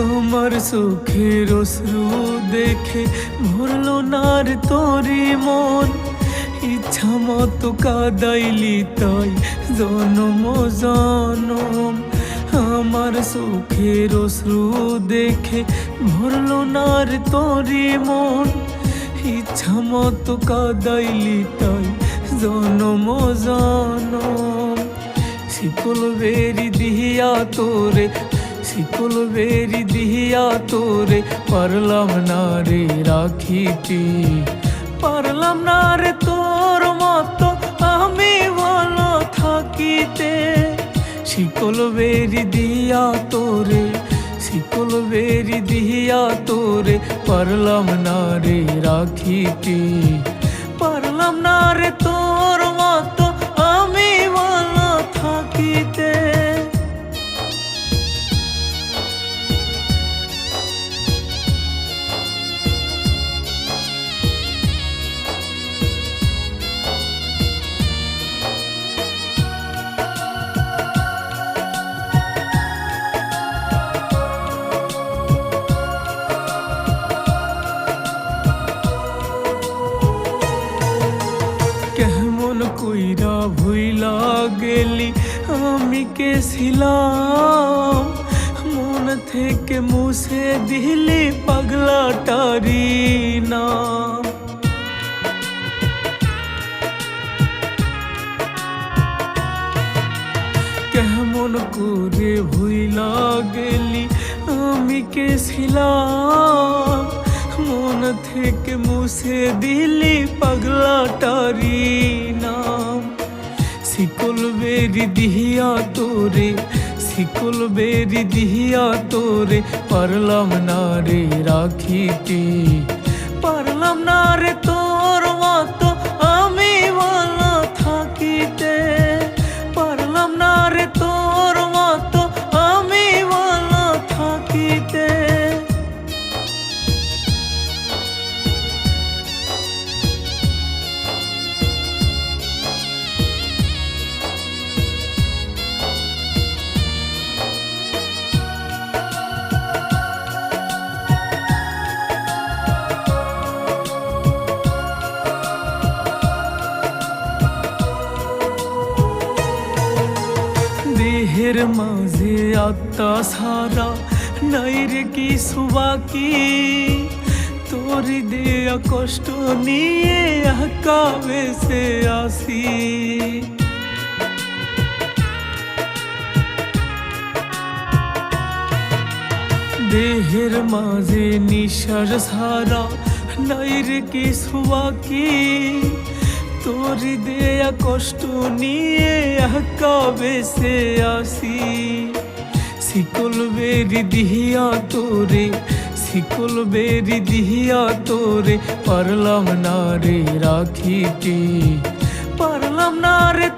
আমার সুখের অশ্রু দেখে ভরলো নার তোরে মন। ইচ্ছা মতো কাদাইলি তাই জনম জনম। আমার সুখের অশ্রু দেখে ভরলো নার তোরে মন। ইচ্ছা মতো কাদাইলি তাই জনম জনম। শিকল বেরি দিহিয়া তোরে শিকল বেরি দিহিয়া তোরে পারলাম না রে রাখিতে পারলাম না রে তোর মতো আমি ভালো থাকিতে। শিকল বেরি দিয়া তোরে, শিকল বেরি দিহিয়া তোরে পারলাম না রে রাখিতে পারলাম না রে তোর কেমন কইরা ভুইলা গেলি? আমি কে ছিলাম? মন থেকে মুছে দিলি পাগলা পাগলাটারি না কেমন করে ভুইলা গেলি? আমি কে ছিলাম? মন থেকে মুছে দিলি পাগলাটারি বেরি দিহিয়া তোরে, শিকল বেরি দিহিয়া তোরে, পারলাম না রে রাখিতে, পারলাম না রে তোর মতো দেহের মাঝে আত্মা সারা, নাই রে কি সুবাকি তোর দেয়া কষ্ট নিয়ে একা বেসে আসি দেহের মাঝে নিঃশ্বাস সারা, নাই রে কি সুবাকি তোর দেয়া কষ্ট নিয়ে একা বেসে আসি শিকল বেরি দিহিয়া তোরে শিকল বেরি দিহিয়া তোরে পারলাম না রে রাখিতে পারলাম না রে